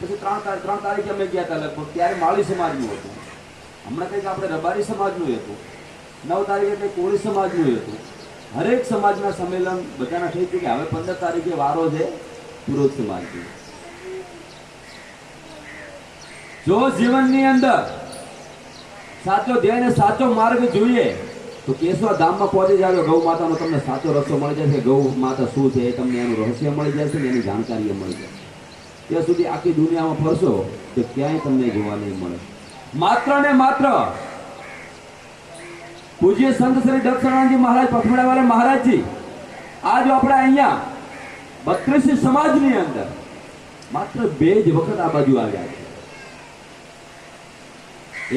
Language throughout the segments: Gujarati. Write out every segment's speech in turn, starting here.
પછી ત્રણ ત્રણ તારીખે અમે ગયા હતા લગભગ, ત્યારે માળી સમાજનું હતું. હમણાં કંઈક આપણે રબારી સમાજનું હતું. નવ તારીખે કંઈક કોળી સમાજનું હતું. હરેક સમાજના સંમેલન બધાના થઈ ગયું કે હવે પંદર તારીખે વારો છે પુરોહિત સમાજની. જો જીવનની અંદર સાચો ધ્યેય અને સાચો માર્ગ જોઈએ, તો કેશવા ધામમાં પહોંચી જાવ ગૌ માતાનો તમને સાચો રસ્તો મળી જશે. ગૌ માતા શું છે તમને એનું રહસ્ય મળી જશે ને એની જાણકારી મળી જશે. ત્યાં સુધી આખી દુનિયામાં ફરશો તો ક્યાંય તમને જોવા નહીં મળે. માત્ર ને માત્ર પૂજ્ય સંત શ્રી દક્ષિણાનંદજી મહારાજ પથમડાવાળા મહારાજજી આજ આપણે અહીંયા બત્રીસી સમાજની અંદર માત્ર બે જ વખત આ બાજુ આવ્યા છે.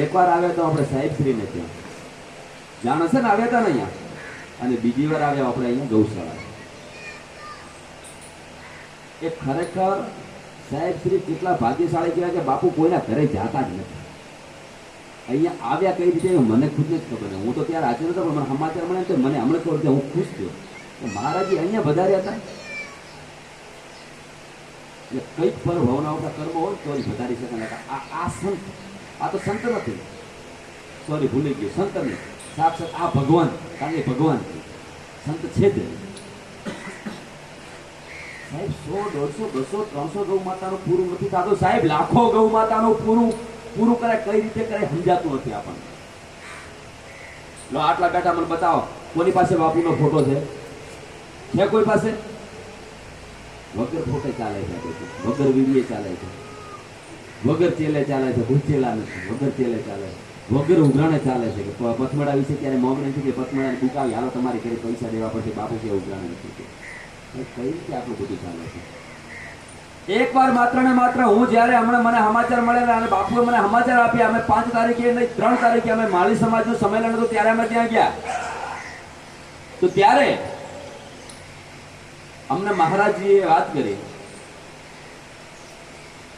એકવાર આવ્યા તો આપણે સાહેબ શ્રીને ત્યાં. જાણ હશે ને આવ્યા હતા ને અહીંયા? અને બીજી વાર આવ્યા આપણે અહીંયા ગૌશાળા એ ખરેખર સાહેબ, શ્રી કેટલા ભાગ્યશાળી કહેવાય કે બાપુ કોઈના ઘરે જાતા જ નથી. અહીંયા આવ્યા કઈ રીતે મને ખુદને જ ખબર. હું તો ત્યારે હાજર નતો પણ મને સમાચાર મળે તો મને હમણાં ખબર હું ખુશ થયો. મહારાજી અહીંયા વધાર્યા હતા. એટલે કંઈક પર ભાવના આવતા કર્મ હોય તો વધારી શકે આ આ સંત, આ તો સંત નથી. સોરી ભૂલી ગયો. સંત નહીં સાક્ષાત આ ભગવાન કારણ કે ભગવાન સંત છે જ. ત્રણસો ગૌ માતાનું પૂરું નથી સાહેબ, લાખો ગૌ માતાનું પૂરું પૂરું કરે કઈ રીતે કરે સમજાતું નથી આટલા બતાવો. કોની પાસે બાપુનો ફોટો છે? કોઈ પાસે? વગર ફોટે ચાલે છે. વગર વીડીએ ચાલે છે. વગર ચેલે ચાલે છે ભૂચેલા નથી. વગર ચેલે ચાલે છે. વગર ઉઘરાણે ચાલે છે કે પથમડા વિશે ક્યારે મોગ નથી કે પથમડાને દુકાવી. હાલો, તમારે ઘરે પૈસા દેવા પડશે બાપુ કે ઉઘરાણે નથી કઈ રીતે માત્ર ને માત્ર હું જ્યારે હમણાં મને સમાચાર મળેલા અને બાપુએ મને સમાચાર આપ્યા, અમે પાંચ તારીખે નહીં, ત્રણ તારીખે અમે માળી સમાજનું સંમેલન હતું, ત્યારે અમે ત્યાં ગયા. તો ત્યારે અમને મહારાજજીએ વાત કરી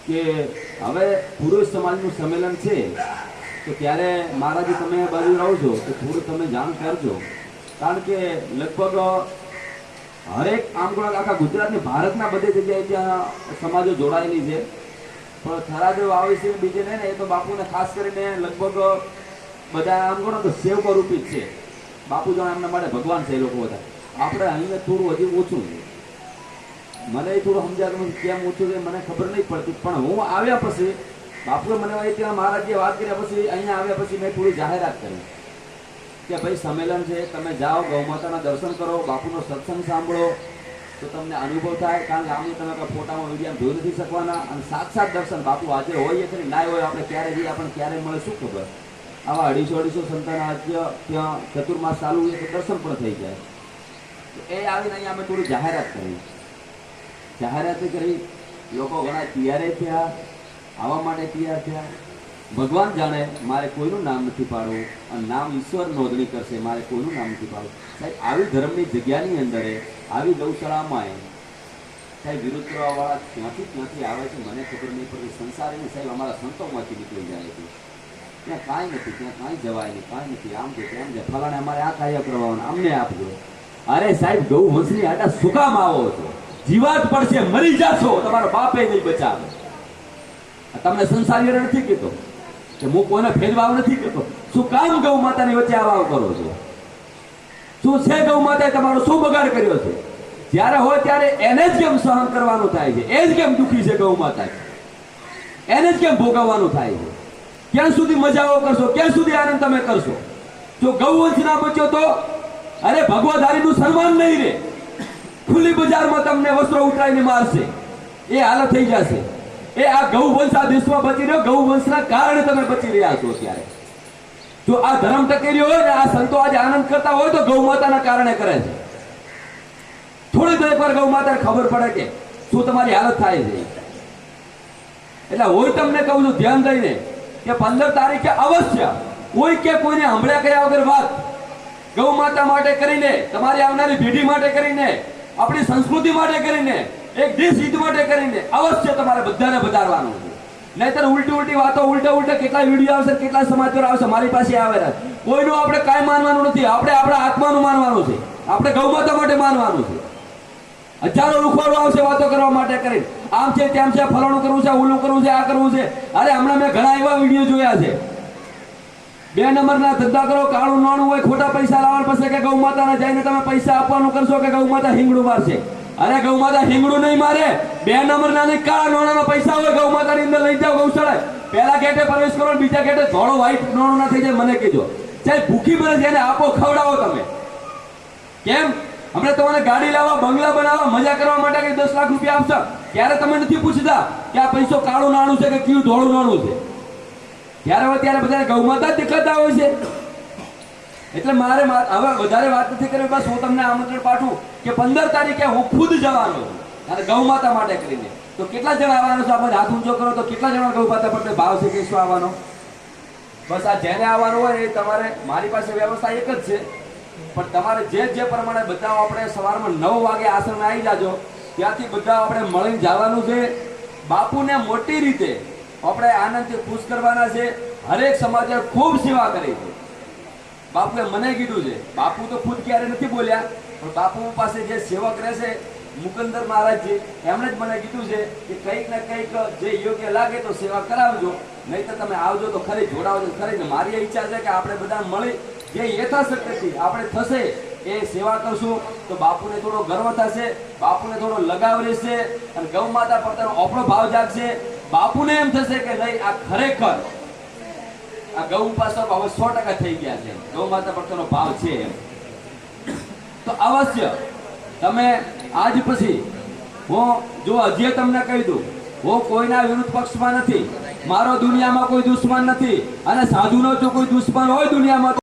કે હવે પુરુષ સમાજનું સંમેલન છે, તો ત્યારે મહારાજી તમે બાજુ રહો છો, તો થોડું તમે જાણ કરજો. કારણ કે લગભગ હરેક આમ ગણો આખા ગુજરાતની ભારતના બધે જગ્યાએ ત્યાં સમાજો જોડાયેલી છે. પણ થરાદ આવે છે, બીજે નહીં ને, એ તો બાપુને ખાસ કરીને લગભગ બધા આમ ગણો તો સેવકો રૂપી જ છે. બાપુ જાણે એમના માટે ભગવાન છે એ લોકો બધા. આપણે અહીંયા થોડું હજી ઓછું છે. મને થોડું સમજાતું કેમ ઓછું છે, મને ખબર નહીં પડતી. પણ હું આવ્યા પછી, બાપુએ મને ત્યાં મહારાજે વાત કર્યા પછી, અહીંયા આવ્યા પછી મેં થોડી જાહેરાત કરી. કે ભાઈ સંમેલન છે, તમે જાઓ ગૌમાતાના દર્શન કરો, બાપુનો સત્સંગ સાંભળો. તો તમને અનુભવ થાય, કારણ કે આમને તમે ફોટામાં વિડીયા જોઈ નથી શકવાના. અને સાક્ષાત દર્શન બાપુ આજે હોય ખરી ના હોય, આપણે ક્યારે જઈએ, આપણને ક્યારે મળે, શું ખબર? આવા અઢીસો અઢીસો સંતાન આજે ત્યાં ચતુર્માસ ચાલુ હોય તો દર્શન પણ થઈ જાય. તો એ આવીને અહીંયા અમે થોડી જાહેરાત કરી. જાહેરાત કરી. લોકો ઘણા તૈયાર થયા, આવવા માટે તૈયાર થયા. ભગવાન જાણે મારે કોઈનું નામ નથી પાડવું અને નામ ઈશ્વર નોંધણી કરશે, મારે કોઈનું નામ નથી પાડવું. સાહેબ, આવી ધર્મની જગ્યાની અંદર આવી ગૌશાળામાં સાહેબ, વિરોધ કરવાવાળા ક્યાંથી ક્યાંથી આવે છે મને ખબર નહીં પડતી સંસારીને સાહેબ અમારા સંતોમાંથી નીકળી જાય છે. ત્યાં કાંઈ નથી, ત્યાં કાંઈ જવાય નહીં, કાંઈ નથી. આમ છે તેમ છે. ફલાણે અમારે આ કાર્ય કરવાનું, અમને આપજો. અરે સાહેબ ગૌ વંશની આટા સુકામાં આવો છો. જીવાત પડશે, મરી જાશો. તમારો બાપે નહીં બચાવે. તમને સંસારી નથી કહેતો કે હું કોઈને ભેદભાવ નથી કરતો. શું કામ ગૌ માતાની વચ્ચે આવાવ કરો છો? શું છે ગૌ માતાએ તમારો શું બગાડ કર્યો છે? જ્યારે હોય ત્યારે એને જ કેમ સહન કરવાનું થાય છે? એ જ કેમ દુઃખી છે ગૌ માતા? એને જ કેમ ભોગવવાનું થાય છે? ક્યાં સુધી મજાઓ કરશો? ક્યાં સુધી આનંદ તમે કરશો? જો ગૌવંશ ના બચ્યો તો, અરે ભગવાધારીનું સન્માન નહીં રે. ખુલ્લી બજારમાં તમને વસ્ત્રો ઉતરાઈને મારશે. એ હાલત થઈ જશે. એ આ ગૌવંશ આ દેશમાં બચી રહ્યો. ગૌવંશના કારણે તમે બચી રહ્યા છો ત્યારે જો આ ધર્મ ટકેરી હોય ને, આ સંતો આજે આનંદ કરતા હોય તો ગૌ માતાના કારણે કરે છે. થોડી દરેક વાર ગૌ માતાને ખબર પડે કે શું તમારી હાલત થાય છે. એટલે હોય તમને કહું છું, ધ્યાન દઈને કે પંદર તારીખે અવશ્ય કોઈ કે કોઈને હમળ્યા કર્યા વગર વાત ગૌ માતા માટે કરીને, તમારી આવનારી પેઢી માટે કરીને, આપણી સંસ્કૃતિ માટે કરીને એક દેશ હિત માટે કરીને અવશ્ય તમારે બધાને વધારવાનું. છે નહીતર ઉલટી ઉલટી વાતો, ઉલટા ઉલટા કેટલા વીડિયો આવશે કેટલા સમાચાર આવશે, મારી પાસે આવેલા કોઈનું આપણે કાંઈ માનવાનું નથી. આપણે આપણા આત્માનું માનવાનું છે. આપણે ગૌમાતા માટે માનવાનું છે. હજારો રૂખવાડો આવશે વાતો કરવા માટે કરીને. આમ છે, તેમ છે, ફલાણું કરવું છે ઓલું કરવું છે, આ કરવું છે. અરે, હમણાં મેં ઘણા એવા વીડિયો જોયા છે. બે નંબરના ધંધા કરો, કાળું નાણું હોય, ખોટા પૈસા લાવવા પડશે કે ગૌ માતાને જઈને તમે પૈસા આપવાનું કરશો કે ગૌ માતા હિંગડું મારશે? અરે ગૌ માતા હિંગડું નહીં મારે. બે નંબરના નહીં કાળા નાણાના પૈસા હોય, ગૌ માતાની અંદર લઈ જાઓ ગૌશાળા પહેલા ગેટે પ્રવેશ કરો બીજા ગેટે ધોળો વ્હાઈટ નોણો ના થઈ જાય, મને કહેજો. ચાલ, ભૂખી મરે છે એને આપો, ખવડાવો તમે. કેમ? હમણાં તમારે ગાડી લાવવા, બંગલા બનાવવા, મજા કરવા માટે કઈ દસ લાખ રૂપિયા આપશો? ત્યારે તમે નથી પૂછતા કે આ પૈસો કાળું નાણું છે કે કયું ધોળું નાણું છે? ત્યારે ત્યારે બધા ગૌમાતા જ દેખાતા હોય છે. એટલે મારે હવે વધારે વાત નથી કરવી, બસ હું તમને આમંત્રણ પાઠવું કે પંદર તારીખે હું ખુદ જવાનો છું. અને ગૌમાતા માટે કરીને. તો કેટલા જણા આવવાનો છે? આપણે હાથ ઊંચો કરો તો કેટલા જણા ગૌમાતા માટે ભાવ છે આવવાનો? બસ આ જેને આવવાનું હોય એ તમારે મારી પાસે વ્યવસ્થા એક જ છે. પણ તમારે જે જે પ્રમાણે બધા આપણે સવારમાં નવ વાગે આશ્રમે આવી જાજો, ત્યાંથી બધા આપણે મળીને જવાનું છે. બાપુને મોટી રીતે આપણે આનંદથી ખુશ કરવાના છે. હરેક સમાજે ખૂબ સેવા કરી છે. બાપુએ મને કીધું છે, બાપુ તો ખુદ ક્યારે નથી બોલ્યા, પણ બાપુ પાસે જે સેવક રહેશે, મુકંદર મહારાજજી એમણે જ મને કીધું છે કે કંઈક ને કંઈક જે યોગ્ય લાગે તો સેવા કરાવજો, નહીં તો તમે આવજો તો ખરી જોડાવજો ખરી. ને મારી ઈચ્છા છે કે આપણે બધા મળી જે યથાશક્તિથી આપણે થશે, એ સેવા કરશું, તો બાપુને થોડો ગર્વ થશે, બાપુને થોડો લગાવ રહેશે, અને ગૌ માતા પોતાનો આપણો ભાવ જાગશે. બાપુને એમ થશે કે નહીં, આ ખરેખર આ ગૌ ઉપાસક હવે સો ટકા થઈ ગયા છે. ગૌ માતા ભક્તોનો ભાવ છે તો અવશ્ય તમે આજ પછી હું જો હજી તમને કહી દઉં, હું કોઈના વિરુદ્ધ પક્ષમાં નથી. મારો દુનિયામાં કોઈ દુશ્મન નથી. અને સાધુનો જો કોઈ દુશ્મન હોય દુનિયામાં